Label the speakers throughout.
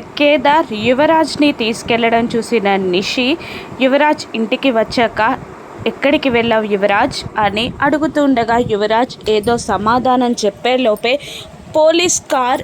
Speaker 1: కేదార్ యువరాజ్ని తీసుకెళ్ళడం చూసిన నిషి యువరాజ్ ఇంటికి వచ్చాక ఎక్కడికి వెళ్ళావు యువరాజ్? అని అడుగుతుండగా యువరాజ్ ఏదో సమాధానం చెప్పే లోపే పోలీస్ కార్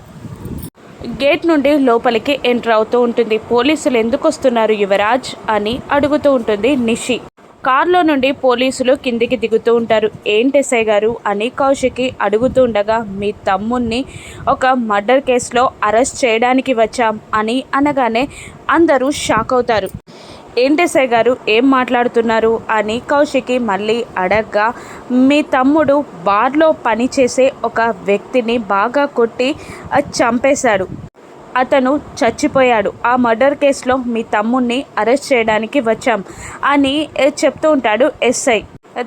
Speaker 1: గేట్ నుండి లోపలికి ఎంటర్ అవుతూ ఉంటుంది. పోలీసులు ఎందుకు వస్తున్నారు యువరాజ్? అని అడుగుతూ ఉంటుంది నిషి. కారులో నుండి పోలీసులు కిందికి దిగుతూ ఉంటారు. ఏంటెస్ఐ గారు? అని కౌశికి అడుగుతూ ఉండగా మీ తమ్ముణ్ణి ఒక మర్డర్ కేసులో అరెస్ట్ చేయడానికి వచ్చాం అని అనగానే అందరూ షాక్ అవుతారు. ఏంటి గారు? ఏం మాట్లాడుతున్నారు? అని కౌశికి మళ్ళీ అడగ్గా మీ తమ్ముడు బార్లో పనిచేసే ఒక వ్యక్తిని బాగా కొట్టి చంపేశాడు. అతను చచ్చిపోయాడు. ఆ మర్డర్ కేసులో మీ తమ్ముణ్ణి అరెస్ట్ చేయడానికి వచ్చాం అని చెప్తూ ఉంటాడు ఎస్ఐ.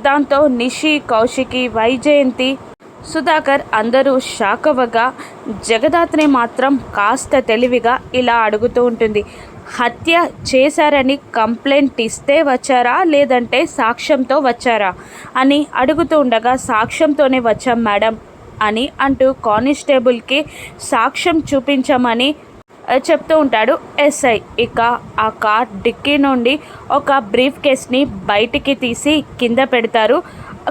Speaker 1: దాంతో నిషి కౌశికి వైజయంతి సుధాకర్ అందరూ షాక్ అవ్వగా జగదాత్రి మాత్రం కాస్త తెలివిగా ఇలా అడుగుతూ ఉంటుంది. హత్య చేశారని కంప్లైంట్ ఇస్తే వచ్చారా? లేదంటే సాక్ష్యంతో వచ్చారా? అని అడుగుతూ ఉండగా సాక్ష్యంతోనే వచ్చాం మేడం. అని అంటూ కానిస్టేబుల్కి సాక్ష్యం చూపించమని చెప్తూ ఉంటాడు ఎస్ఐ. ఇక ఆ కార్ డిక్కీ నుండి ఒక బ్రీఫ్ కేస్ని బయటికి తీసి కింద పెడతారు.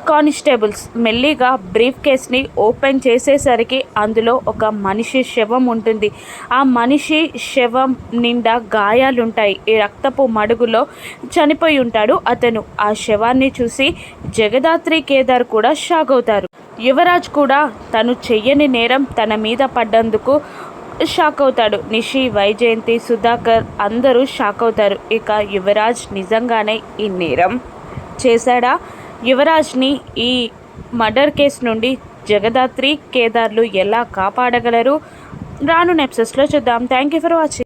Speaker 1: కానిస్టేబుల్స్ మెల్లిగా బ్రీఫ్ కేస్ని ఓపెన్ చేసేసరికి అందులో ఒక మనిషి శవం ఉంటుంది. ఆ మనిషి శవం నిండా గాయాలుంటాయి. ఈ రక్తపు మడుగులో చనిపోయి ఉంటాడు. అతను ఆ శవాన్ని చూసి జగదాత్రి కేదార్ కూడా షాక్ అవుతారు. యువరాజ్ కూడా తను చెయ్యని నేరం తన మీద పడ్డందుకు షాక్ అవుతాడు. నిషి వైజయంతి సుధాకర్ అందరూ షాక్ అవుతారు. ఇక యువరాజ్ నిజంగానే ఈ నేరం చేశాడా? యువరాజ్ని ఈ మర్డర్ కేసు నుండి జగదాత్రి కేదార్లు ఎలా కాపాడగలరు? రాను నెప్సెస్లో చూద్దాం. Thank you for watching